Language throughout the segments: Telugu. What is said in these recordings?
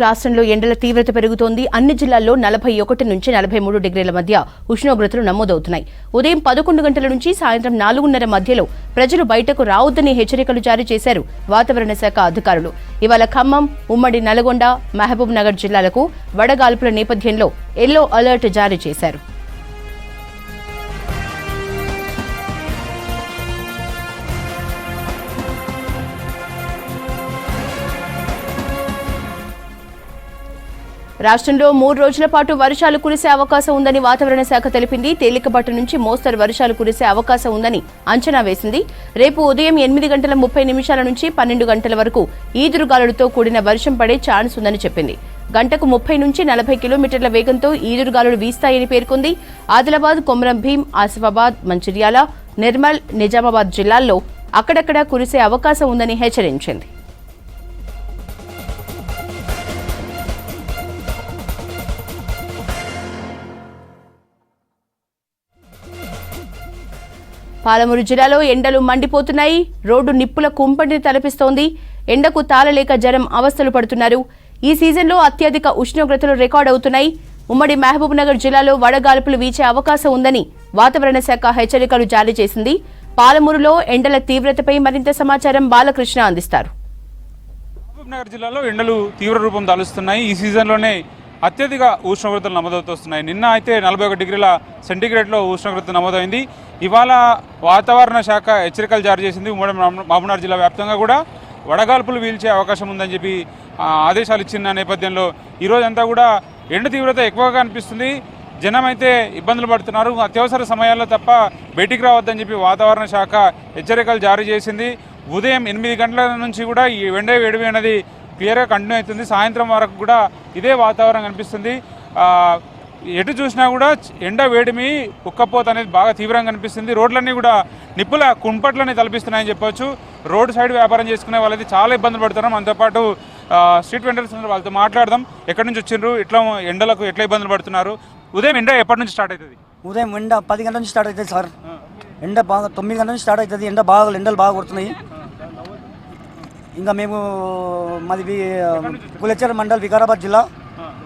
రాష్ట్రంలో ఎండల తీవ్రత పెరుగుతోంది. అన్ని జిల్లాల్లో నలభై ఒకటి నుంచి నలభై మూడు డిగ్రీల మధ్య ఉష్ణోగ్రతలు నమోదవుతున్నాయి. ఉదయం పదకొండు గంటల నుంచి సాయంత్రం నాలుగున్నర మధ్యలో ప్రజలు బయటకు రావద్దని హెచ్చరికలు జారీ చేశారు వాతావరణ శాఖ అధికారులు. ఇవాళ ఖమ్మం ఉమ్మడి నల్గొండ మహబూబ్ నగర్ జిల్లాలకు వడగాల్పుల నేపథ్యంలో ఎల్లో అలర్ట్ జారీ చేశారు. రాష్ట్రంలో మూడు రోజుల పాటు వర్షాలు కురిసే అవకాశం ఉందని వాతావరణ శాఖ తెలిపింది. తేలికపాటి నుంచి మోస్తరు వర్షాలు కురిసే అవకాశం ఉందని అంచనా వేసింది. రేపు ఉదయం ఎనిమిది గంటల ముప్పై నిమిషాల నుంచి పన్నెండు గంటల వరకు ఈదురుగాలులతో కూడిన వర్షం పడే ఛాన్స్ ఉందని చెప్పింది. గంటకు ముప్పై నుంచి నలభై కిలోమీటర్ల వేగంతో ఈదురుగాలులు వీస్తాయని పేర్కొంది. ఆదిలాబాద్ కొమరం భీం ఆసిఫాబాద్ మంచిర్యాల నిర్మల్ నిజామాబాద్ జిల్లాల్లో అక్కడక్కడ కురిసే అవకాశం ఉందని హెచ్చరించింది. పాలమూరు జిల్లాలో ఎండలు మండిపోతున్నాయి. రోడ్డు నిప్పుల కుంపటిని తలపిస్తోంది. ఎండకు తాళలేక జనం అవస్థలు పడుతున్నారు. ఈ సీజన్లో అత్యధిక ఉష్ణోగ్రతలు రికార్డ్ అవుతున్నాయి. ఉమ్మడి మహబూబ్ నగర్ జిల్లాలో వడగాల్పులు వీచే అవకాశం ఉందని వాతావరణ శాఖ హెచ్చరికలు జారీ చేసింది. పాలమూరులో ఎండల తీవ్రతపై మరింత సమాచారం బాలకృష్ణ అందిస్తారు. మహబూబ్నగర్ జిల్లాలో ఎండలు తీవ్ర రూపం దాలుస్తున్నాయి. ఈ సీజన్లోనే అత్యధిక ఉష్ణోగ్రతలు నమోదవుతున్నాయి నిన్న అయితే నలభై ఒక డిగ్రీల సెంటీగ్రేడ్లో ఉష్ణోగ్రత నమోదైంది. ఇవాళ వాతావరణ శాఖ హెచ్చరికలు జారీ చేసింది. ఉమ్మడి మహబూ- మహబూబ్నగర్ జిల్లా వ్యాప్తంగా కూడా వడగాల్పులు వీల్చే అవకాశం ఉందని చెప్పి ఆదేశాలు ఇచ్చిన నేపథ్యంలో ఈరోజంతా కూడా ఎండ తీవ్రత ఎక్కువగా అనిపిస్తుంది. జనం అయితే ఇబ్బందులు పడుతున్నారు. అత్యవసర సమయాల్లో తప్ప బయటికి రావద్దని చెప్పి వాతావరణ శాఖ హెచ్చరికలు జారీ చేసింది. ఉదయం ఎనిమిది గంటల నుంచి కూడా ఈ వెండే వేడివి అనేది క్లియర్గా కంటిన్యూ అవుతుంది. సాయంత్రం వరకు కూడా ఇదే వాతావరణం కనిపిస్తుంది. ఎటు చూసినా కూడా ఎండ వేడిమి ఉక్కపోత అనేది బాగా తీవ్రంగా కనిపిస్తుంది. రోడ్లన్నీ కూడా నిప్పుల కుంపట్లని తలపిస్తున్నాయని చెప్పొచ్చు. రోడ్ సైడ్ వ్యాపారం చేసుకునే వాళ్ళైతే చాలా ఇబ్బందులు పడుతున్నారు. మనతో పాటు స్ట్రీట్ వెండర్స్ ఉన్నారు. వాళ్ళతో మాట్లాడదాం. ఎక్కడి నుంచి వచ్చిండ్రు? ఇట్లా ఎండలకు ఎట్లా ఇబ్బందులు పడుతున్నారు? ఉదయం ఎండ ఎప్పటి నుంచి స్టార్ట్ అవుతుంది? ఉదయం ఎండ పది గంటల నుంచి స్టార్ట్ అవుతుంది సార్. ఎండ బాగా తొమ్మిది గంటల నుంచి స్టార్ట్ అవుతుంది. ఎండ బాగా ఎండలు బాగా కొడుతున్నాయి. ఇంకా మేము మాది కులచెర మండల్ వికారాబాద్ జిల్లా.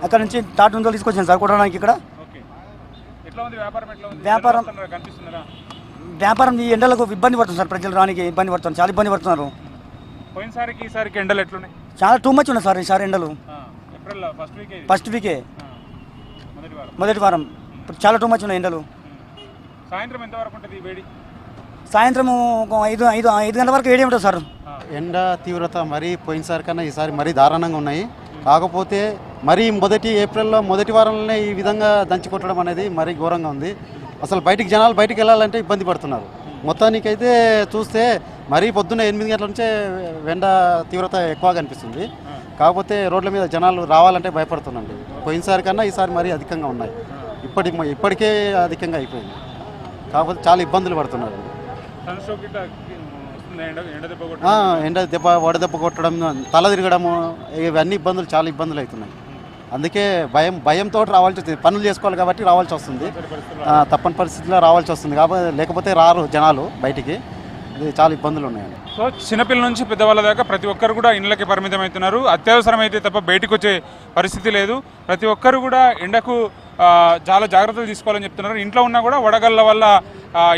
అక్కడ నుంచి టాటా నుండి తీసుకొచ్చాను సార్ కొట్టడానికి ఇక్కడ. వ్యాపారం వ్యాపారం- ఈ ఎండలకు ఇబ్బంది పడుతుంది సార్ ప్రజలు రానికి ఇబ్బంది పడుతున్నారు చాలా ఇబ్బంది పడుతున్నారు. పోయినసారికి ఈసారికి ఎండలు ఎట్లున్నాయి? చాలా టూ మచ్ ఉన్నాయి సార్ ఈసారి ఎండలు. ఫస్ట్ వీక్ మొదటి వారం. చాలా టూ మచ్ ఉన్నాయి ఎండలు. సాయంత్రం ఎంత వరకు ఉంటుంది వేడి? సాయంత్రం ఒక ఐదు ఐదు ఐదు గంటల వరకు వేడి ఉంటుంది సార్. ఎండ తీవ్రత మరీ పోయినసారి కన్నా ఈసారి మరీ దారుణంగా ఉన్నాయి. కాకపోతే మరీ మొదటి ఏప్రిల్లో మొదటి వారంలోనే ఈ విధంగా దంచి కొట్టడం అనేది మరీ ఘోరంగా ఉంది. అసలు బయటికి జనాలు బయటికి వెళ్ళాలంటే ఇబ్బంది పడుతున్నారు. మొత్తానికైతే చూస్తే మరీ పొద్దున్న ఎనిమిది గంటల నుంచే ఎండ తీవ్రత ఎక్కువగా అనిపిస్తుంది. కాకపోతే రోడ్ల మీద జనాలు రావాలంటే భయపడుతున్నాండి పోయినసారి కన్నా ఈసారి మరీ అధికంగా ఉన్నాయి. ఇప్పటి ఇప్పటికే అధికంగా అయిపోయింది. కాకపోతే చాలా ఇబ్బందులు పడుతున్నారు. ఎండ దెబ్బ వడదెబ్బ కొట్టడం తల తిరగడము ఇవన్నీ ఇబ్బందులు చాలా ఇబ్బందులు అవుతున్నాయి. అందుకే భయం భయంతో రావాల్సి వస్తుంది. పనులు చేసుకోవాలి కాబట్టి రావాల్సి వస్తుంది. తప్పని పరిస్థితిలో రావాల్సి వస్తుంది. కాబట్టి లేకపోతే రారు జనాలు బయటికి. ఇది చాలా ఇబ్బందులు ఉన్నాయండి. సో చిన్నపిల్లల నుంచి పెద్దవాళ్ళ దాకా ప్రతి ఒక్కరు కూడా ఇళ్ళకి పరిమితం అవుతున్నారు. అత్యవసరం అయితే తప్ప బయటికి వచ్చే పరిస్థితి లేదు. ప్రతి ఒక్కరు కూడా ఎండకు చాలా జాగ్రత్తలు తీసుకోవాలని చెప్తున్నారు. ఇంట్లో ఉన్నా కూడా వడగళ్ళ వల్ల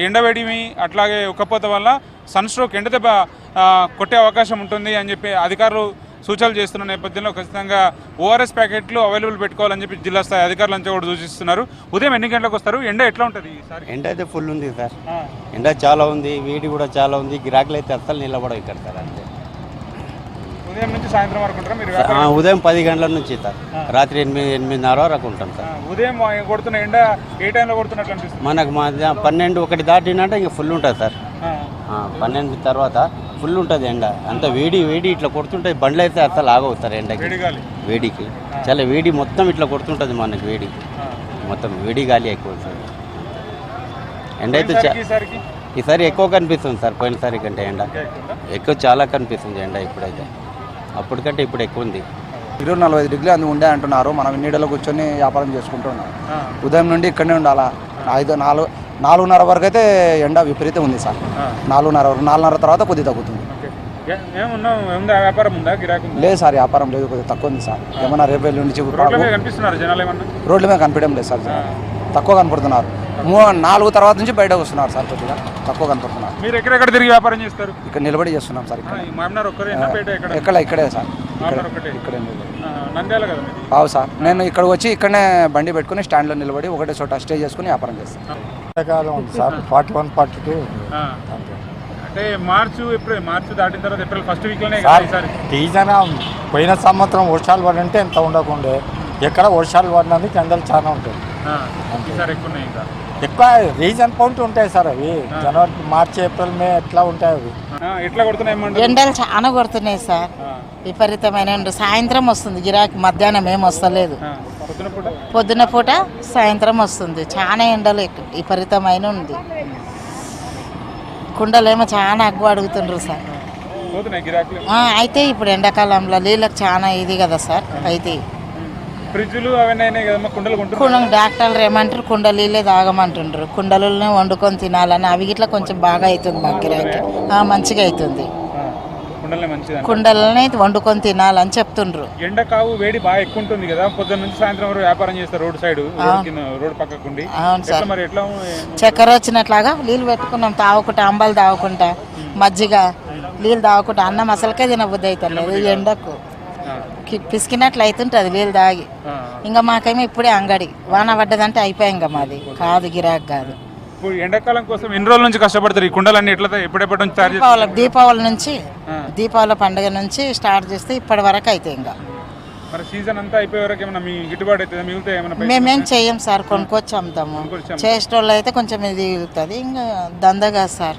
ఎండవేడిమి అట్లాగే ఉక్కపోత వల్ల సన్ స్ట్రోక్ ఎండ దెబ్బ ఆ, కొట్టే అవకాశం ఉంటుంది అని చెప్పి అధికారులు సూచనలు చేస్తున్న నేపథ్యంలో ఖచ్చితంగా ఓఆర్ఎస్ ప్యాకెట్లు అవైలబుల్ పెట్టుకోవాలని చెప్పి జిల్లా స్థాయి అధికారులు అంతా కూడా సూచిస్తున్నారు. ఉదయం ఎన్ని గంటలకు వస్తారు? ఎండ ఎట్లా ఉంటుంది ఈసారి ఎండ అయితే ఫుల్ ఉంది సార్. ఎండ చాలా ఉంది వేడి కూడా చాలా ఉంది గిరాకులు అయితే అస్సలు నిలబడవు ఇక్కడ సార్ అంతే. ఉదయం నుంచి సాయంత్రం వరకు ఉంటారా మీరు? ఉదయం పది గంటల నుంచి సార్. రాత్రి ఎనిమిది ఎనిమిదిన్నర వరకు ఉంటాం సార్. ఉదయం కొడుతున్న ఎండ ఏ టైంలో కొడుతున్నట్లు అనిపిస్తుంది? మనకు మా పన్నెండు ఒకటి దాటినంటే ఇంకా ఫుల్ ఉంటుంది సార్. పన్నెండు తర్వాత ఫుల్ ఉంటుంది ఎండ. అంత వేడి వేడి ఇట్లా కొడుతుంటుంది బండ్లు అయితే అస్సలు ఆగవు సార్ ఎండకి. వేడి గాలి. వేడికి. చాలా వేడి మొత్తం ఇట్లా కొడుతుంటుంది మనకి వేడి. మొత్తం వేడి గాలి ఎక్కువ ఎండ అయితే ఈసారి ఎక్కువ కనిపిస్తుంది సార్ పోయినసారి కంటే ఎండ. ఎక్కువ చాలా కనిపిస్తుంది ఎండ ఇప్పుడైతే. అప్పటికంటే ఇప్పుడు ఎక్కువ ఉంది. ఇరవై నలభై ఐదు డిగ్రీలు అందు ఉండే అంటున్నారు. మనం నీడలో కూర్చొని వ్యాపారం చేసుకుంటున్నాం ఉదయం నుండి ఇక్కడనే ఉండాలా? ఐదు నాలుగు నాలుగున్నర వరకు అయితే ఎండ విపరీతం ఉంది సార్. నాలుగున్నర వరకు నాలుగున్నర తర్వాత కొద్ది తగ్గుతుంది. లేదు సార్ వ్యాపారం లేదు కొద్దిగా తక్కువ ఉంది సార్. ఏమన్నా రేపు ఎల్లుండి నుంచి రోడ్ల మీద కనిపించడం లేదు సార్ తక్కువ కనపడుతున్నారు. నాలుగు తర్వాత నుంచి బయటకు వస్తున్నారు సార్ కొద్దిగా. తక్కువ కనపడుతున్నారు. మీరు ఎక్కడెక్కడ తిరిగి వ్యాపారం చేస్తారు? ఇక్కడ నిలబడి చేస్తున్నాం సార్ ఎక్కడ? ఇక్కడే సార్. ఇక్కడ? అవు సార్ నేను ఇక్కడ వచ్చి ఇక్కడనే బండి పెట్టుకుని స్టాండ్లో నిలబడి ఒకటే చోట స్టే చేసుకుని వ్యాపారం చేస్తాను. ఎండాకాలం ఉంది sir. Forty one forty two. అంటే మార్చు ఏప్రిల్ మార్చి దాటిన తర్వాత ఏప్రిల్ ఫస్ట్ వీక్లోనే కదా సార్ ఈసారి? సీజన్ పోయిన సంవత్సరం వర్షాలు పడంటే ఎంత ఉండకుండే. ఎక్కడ వర్షాలు పడినందుకు ఎండలు చాలా ఉంటాయి. ఎక్కువ ఉన్నాయి ఇంకా? ఎక్కువ రీజన్ పాయింట్ ఉంటాయి సార్ అవి. జనవరి మార్చి ఏప్రిల్ మే ఎట్లా ఉంటాయి అవి. ఎట్లా కొడుతున్నాయి? ఎండలు చాలా కొడుతున్నాయి సార్. విపరీతమైన సాయంత్రం వస్తుంది గిరాకీ మధ్యాహ్నం ఏం వస్తలేదు. పొద్దున పూట? సాయంత్రం వస్తుంది. చాలా ఎండలు విపరీతమైన ఉంది. కుండలేమో చాలా అగ్గు అడుగుతుండ్రు సార్. అయితే ఇప్పుడు ఎండాకాలంలో నీళ్ళకి చాలా ఇది కదా సార్ అయితే. కుండలు డాక్టర్లు ఏమంటారు కుండ నీళ్ళే తాగమంటుండ్రు. కుండలనే వండుకొని తినాలని అవి ఇట్లా కొంచెం బాగా అవుతుంది మాకు మంచిగా అవుతుంది. కుండలే కుండలనే వండుకొని తినాలని చెప్తుండ్రు. ఎండ కావు వేడి బాగా ఎక్కువ ఉంటుంది కదా పొద్దున్న నుంచి సాయంత్రం వరకు వ్యాపారం చేస్తారు రోడ్ సైడ్ రోడ్ పక్కకుండి. అవును సార్. మరి ఎట్లా చక్కెర వచ్చినట్లాగా నీళ్ళు పెట్టుకున్నాం తాగుకుంటా అంబాలు తాగుకుంటా మజ్జిగ నీళ్ళు తాగుకుంటా అన్నం అసలుకే తినబుద్ధి అవుతుంది ఈ ఎండకు. పిసికినట్లు అవుతుంటుంది నీళ్ళు తాగి. ఇంకా మాకేమో ఇప్పుడే అంగడి వాన పడ్డదంటే అయిపోయాం ఇంకా మాది. కాదు గిరాక్ కాదు. ఇప్పుడు ఎండాకాలం కోసం ఎన్ని రోజుల నుంచి కష్టపడతారు? ఈ కుండలన్నీ ఎట్లా ఎప్పుడెప్పటి నుంచి తయారు దీపావళి దీపావళి నుంచి దీపావళి పండుగ నుంచి స్టార్ట్ చేస్తే ఇప్పటి వరకు అయితే ఇంకా. మరి సీజన్ అంతా అయిపోయే వరకు ఏమైనా మీ గిట్టుబాటు అవుతుందా? మిగిలితే ఏమైనా? మేమేం చెయ్యం సార్ కొనుక్కొచ్చి అమ్ముతాము చేసేటోళ్ళు అయితే కొంచెం ఇది ఇగుతుంది ఇంకా దందగా సార్.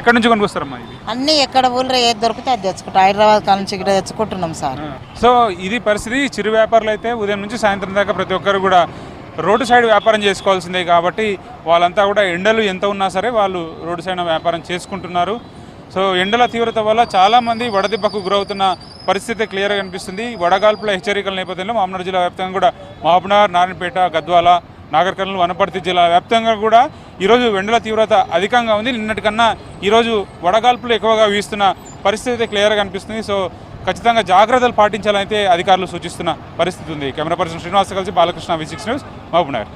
ఎక్కడి నుంచి కొనుక్కొస్తారమ్మా అన్నీ ఎక్కడ ఊళ్ళో ఏది దొరికితే అది తెచ్చుకుంటాం. హైదరాబాద్ కాడ నుంచి ఇక్కడ తెచ్చుకుంటున్నాం సార్. సో ఇది పరిస్థితి. చిరు వ్యాపారులు అయితే ఉదయం నుంచి సాయంత్రం దాకా ప్రతి ఒక్కరు కూడా రోడ్డు సైడ్ వ్యాపారం చేసుకోవాల్సిందే కాబట్టి వాళ్ళంతా కూడా ఎండలు ఎంత ఉన్నా సరే వాళ్ళు రోడ్డు సైడ్ వ్యాపారం చేసుకుంటున్నారు. సో ఎండల తీవ్రత వల్ల చాలామంది వడదెబ్బకు గురవుతున్న పరిస్థితి క్లియర్గా కనిపిస్తుంది. వడగాల్పుల హెచ్చరికల నేపథ్యంలో మామూలు జిల్లా వ్యాప్తంగా కూడా మహబూబ్నగర్ నారాయణపేట గద్వాల నాగర్ కర్నూలు వనపర్తి జిల్లా వ్యాప్తంగా కూడా ఈరోజు ఎండల తీవ్రత అధికంగా ఉంది. నిన్నటికన్నా ఈరోజు వడగాల్పులు ఎక్కువగా వీస్తున్న పరిస్థితి క్లియర్గా కనిపిస్తుంది. సో ఖచ్చితంగా జాగ్రత్తలు పాటించాలని అయితే అధికారులు సూచిస్తున్న పరిస్థితి ఉంది. కెమెరా పర్సన్ శ్రీనివాస్ కలిసి Balakrishna V six news Mahabubnagar.